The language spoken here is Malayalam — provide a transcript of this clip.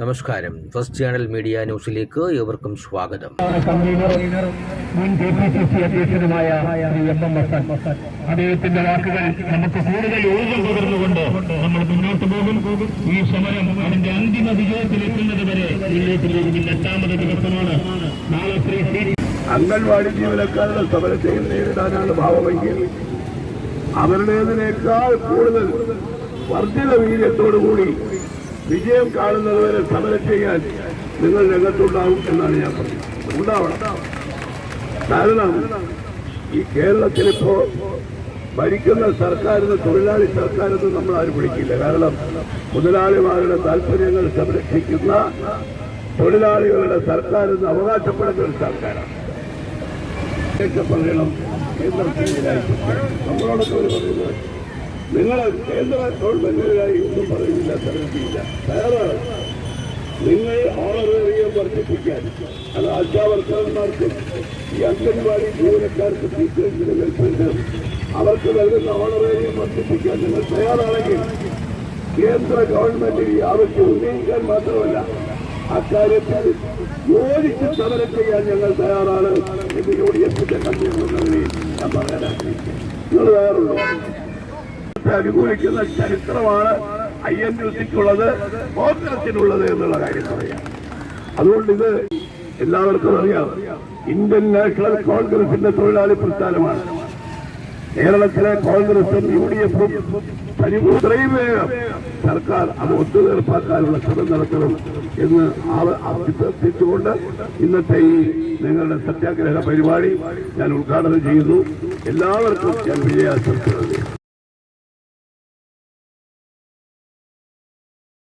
നമസ്കാരം. ഫസ്റ്റ് ചാനൽ മീഡിയ ന്യൂസിലേക്ക് ഏവർക്കും സ്വാഗതം. അധ്യക്ഷനുമായ എം എം ഹസൻ അദ്ദേഹത്തിന്റെ വാക്കുകൾ നമുക്ക് കൂടുതൽ ഊർജം പകർന്നുകൊണ്ട് നമ്മൾ മുന്നോട്ട് പോകും. ഈ സമരം അതിന്റെ അന്തിമ വിജയത്തിലെത്തുന്നത് വരെ മുന്നോട്ട് പോകുന്ന എട്ടാമത് ദിവസമാണ്. നാളെ ശ്രീ അംഗൻവാടി ജീവനക്കാരുടെ സമരത്തെയും നേരിടാനാണ് ഭാവമെങ്കിൽ അവരുടേതിനേക്കാൾ കൂടുതൽ വർദ്ധിത വീര്യത്തോടുകൂടി വിജയം കാണുന്നതുവരെ സമരം ചെയ്യാൻ നിങ്ങൾ രംഗത്തുണ്ടാവും എന്നാണ് ഞാൻ പറഞ്ഞത് ഉണ്ടാവണം. കാരണം ഈ കേരളത്തിലിപ്പോ ഭരിക്കുന്ന സർക്കാരിന് തൊഴിലാളി സർക്കാരെന്ന് നമ്മൾ ആരും വിളിക്കില്ല. കാരണം മുതലാളിമാരുടെ താല്പര്യങ്ങൾ സംരക്ഷിക്കുന്ന തൊഴിലാളികളുടെ സർക്കാരെന്ന് അവകാശപ്പെടുന്ന ഒരു സർക്കാരാണ്. പറയണം നമ്മളോടൊക്കെ ഒരു പറയുന്നത് നിങ്ങൾ കേന്ദ്ര ഗവൺമെന്റിനായി ഒന്നും പറയുന്നില്ല തരത്തില്ല തയ്യാറാണ് നിങ്ങൾ ഓണറേറിയം വർദ്ധിപ്പിക്കാൻ അത് ആശാവർക്കർമാർക്കും ഈ അംഗൻവാടി ജീവനക്കാർക്ക് ടീച്ചേഴ്സിന് അവർക്ക് നൽകുന്ന ഓണറേറിയം വർദ്ധിപ്പിക്കാൻ നിങ്ങൾ തയ്യാറാണെങ്കിൽ കേന്ദ്ര ഗവൺമെന്റിന് ഈ ആവശ്യം ഉന്നയിക്കാൻ മാത്രമല്ല അക്കാര്യത്തിൽ യോജിച്ച് സമരം ചെയ്യാൻ ഞങ്ങൾ തയ്യാറാണ്. എന്ന് യു ഡി എഫിന്റെ കൺവീനർ ഞാൻ പറയാൻ ആഗ്രഹിക്കുന്നു നിങ്ങൾ തയ്യാറുണ്ടോ? അനുകൂലിക്കുന്ന ചരിത്രമാണ് ഐ എൻ യു സിക്കുള്ളത് കോൺഗ്രസിനുള്ളത് എന്നുള്ള കാര്യം പറയാം. അതുകൊണ്ട് ഇത് എല്ലാവർക്കും അറിയാം. ഇന്ത്യൻ നാഷണൽ കോൺഗ്രസിന്റെ തൊഴിലാളി പ്രസ്ഥാനമാണ്. കേരളത്തിലെ കോൺഗ്രസും യു ഡി എഫും പരിമൂത്രയും വേഗം സർക്കാർ അത് ഒത്തുതീർപ്പാക്കാനുള്ള ശ്രമം നടത്തണം എന്ന് അഭ്യർത്ഥിച്ചുകൊണ്ട് ഇന്നത്തെ ഈ നിങ്ങളുടെ സത്യാഗ്രഹ പരിപാടി ഞാൻ ഉദ്ഘാടനം ചെയ്യുന്നു. എല്ലാവർക്കും ഞാൻ വിജയാശംസകൾ